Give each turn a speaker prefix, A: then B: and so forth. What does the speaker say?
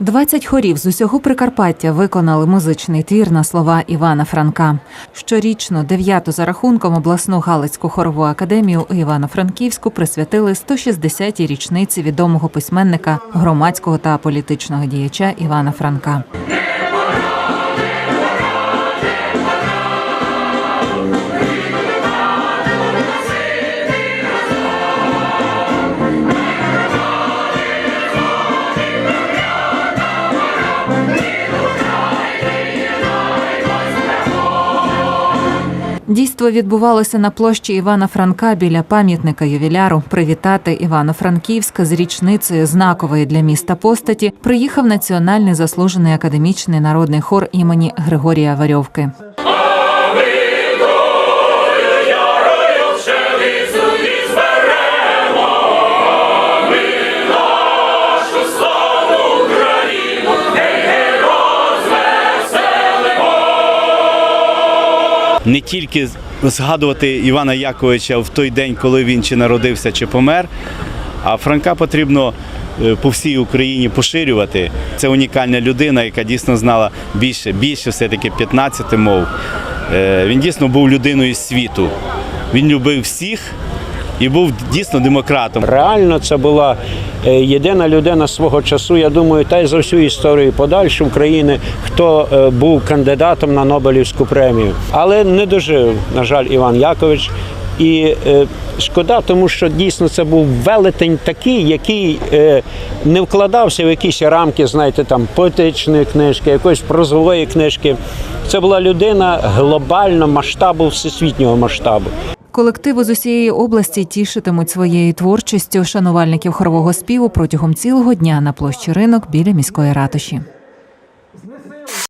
A: 20 хорів з усього Прикарпаття виконали музичний твір на слова Івана Франка. Щорічно дев'яту за рахунком обласну Галицьку хорову академію у Івано-Франківську присвятили 160-й річниці відомого письменника, громадського та політичного діяча Івана Франка. Дійство відбувалося на площі Івана Франка біля пам'ятника ювіляру. Привітати Івано-Франківська з річницею знакової для міста постаті приїхав національний заслужений академічний народний хор імені Григорія Варьовки.
B: Не тільки згадувати Івана Яковича в той день, коли він чи народився, чи помер, а Франка потрібно е, по всій Україні поширювати. Це унікальна людина, яка дійсно знала більше, більше все-таки 15 мов. Е, Він дійсно був людиною світу. Він любив всіх і був дійсно демократом.
C: Реально це була е, єдина людина свого часу, я думаю, та й за всю історію подальшу України, хто е, був кандидатом на Нобелівську премію. Але не дожив, на жаль, Іван Якович. І е, шкода, тому що дійсно це був велетень такий, який е, не вкладався в якісь рамки, знаєте, там поетичної книжки, якоїсь прозової книжки. Це була людина глобального масштабу, всесвітнього масштабу.
A: Колективи з усієї області тішитимуть своєю творчістю шанувальників хорового співу протягом цілого дня на площі ринок біля міської ратуші.